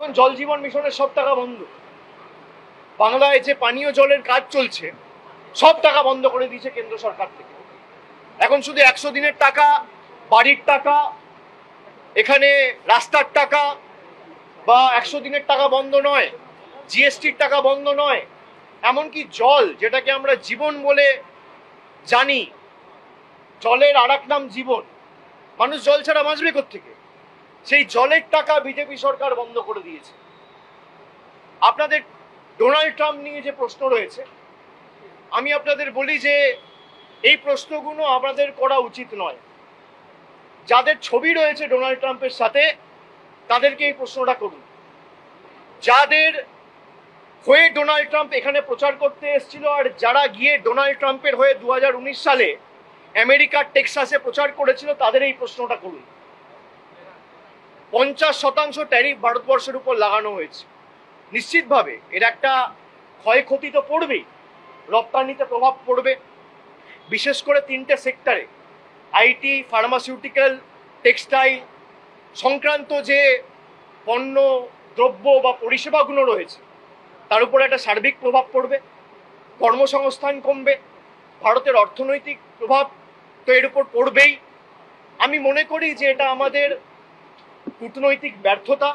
এখন জল জীবন মিশনের সব টাকা বন্ধ। বাংলায় যে পানীয় জলের কাজ চলছে, সব টাকা বন্ধ করে দিয়েছে কেন্দ্র সরকার থেকে। এখন শুধু একশো দিনের টাকা, বাড়ির টাকা, এখানে রাস্তার টাকা বা একশো দিনের টাকা বন্ধ নয়, জিএসটির টাকা বন্ধ নয়, এমনকি জল, যেটাকে আমরা জীবন বলে জানি, জলের আর নাম জীবন। মানুষ জল ছাড়া বাঁচবে থেকে সেই জলের টাকা বিজেপি সরকার বন্ধ করে দিয়েছে। আপনাদের ডোনাল্ড ট্রাম্প নিয়ে যে প্রশ্ন রয়েছে, আমি আপনাদের বলি যে এই প্রশ্নগুলো আপনাদের করা উচিত নয়। যাদের ছবি রয়েছে ডোনাল্ড ট্রাম্পের সাথে, তাদেরকে এই প্রশ্নটা করুন। যাদের হয়ে ডোনাল্ড ট্রাম্প এখানে প্রচার করতে এসেছিল আর যারা গিয়ে ডোনাল্ড ট্রাম্পের হয়ে দু হাজার উনিশ সালে আমেরিকার টেক্সাসে প্রচার করেছিল, তাদের এই প্রশ্নটা করুন। পঞ্চাশ শতাংশ ট্যারিফ ভারতবর্ষের উপর লাগানো হয়েছে। নিশ্চিতভাবে এর একটা ক্ষয়ক্ষতি তো পড়বেই, রপ্তানিতে প্রভাব পড়বে। বিশেষ করে তিনটে সেক্টরে, আইটি, ফার্মাসিউটিক্যাল, টেক্সটাইল, সংক্রান্ত যে পণ্য, দ্রব্য বা পরিষেবাগুলো রয়েছে, তার উপর একটা সার্বিক প্রভাব পড়বে, কর্মসংস্থান কমবে, ভারতের অর্থনৈতিক প্রভাব তো এর উপর পড়বেই। আমি মনে করি যে এটা আমাদের কূটনৈতিক ব্যর্থতা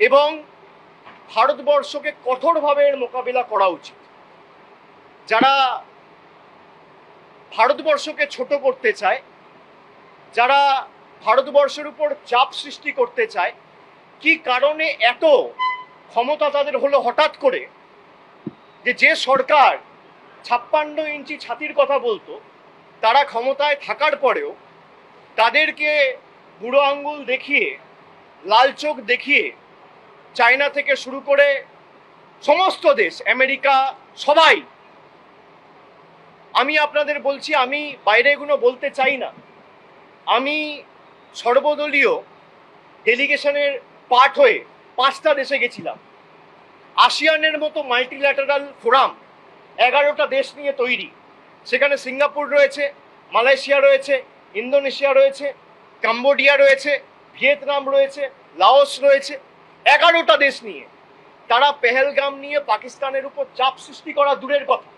এবং ভারতবর্ষকে কঠোরভাবে এর মোকাবিলা করা উচিত। যারা ভারতবর্ষকে ছোট করতে চায়, যারা ভারতবর্ষের উপর চাপ সৃষ্টি করতে চায়, কি কারণে এত ক্ষমতা তাদের হলো হঠাৎ করে? যে যে সরকার ছাপ্পান্ন ইঞ্চি ছাতির কথা বলতো, তারা ক্ষমতায় থাকার পরেও তাদেরকে বুড়ো আঙ্গুল দেখিয়ে, লাল চোখ দেখিয়ে চায়না থেকে শুরু করে সমস্ত দেশ, আমেরিকা, সবাই, আমি আপনাদের বলছি, আমি বাইরে এগুলো বলতে চাই না। আমি সর্বদলীয় ডেলিগেশনের পার্ট হয়ে পাঁচটা দেশে গেছিলাম। আসিয়ানের মতো মাল্টিল্যাটারাল ফোরাম এগারোটা দেশ নিয়ে তৈরি। সেখানে সিঙ্গাপুর রয়েছে, মালয়েশিয়া রয়েছে, ইন্দোনেশিয়া রয়েছে কাম্বোডিয়া রয়েছে, ভিয়েতনাম রয়েছে, লাওস রয়েছে, এগারোটা দেশ নিয়ে। তারা পেহেলগাম নিয়ে পাকিস্তানের উপর চাপ সৃষ্টি করা দূরের কথা।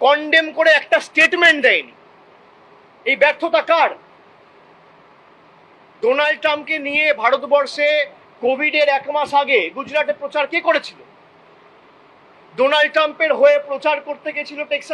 কন্ডেম করে একটা স্টেটমেন্ট দেয়নি। এই ব্যর্থতা কার? ডোনাল্ড ট্রাম্পকে নিয়ে ভারতবর্ষে কোভিডের এক মাস আগে গুজরাটে প্রচার কে করেছিল? ডোনাল্ড ট্রাম্পের হয়ে প্রচার করতে গেছিল টেক্সাস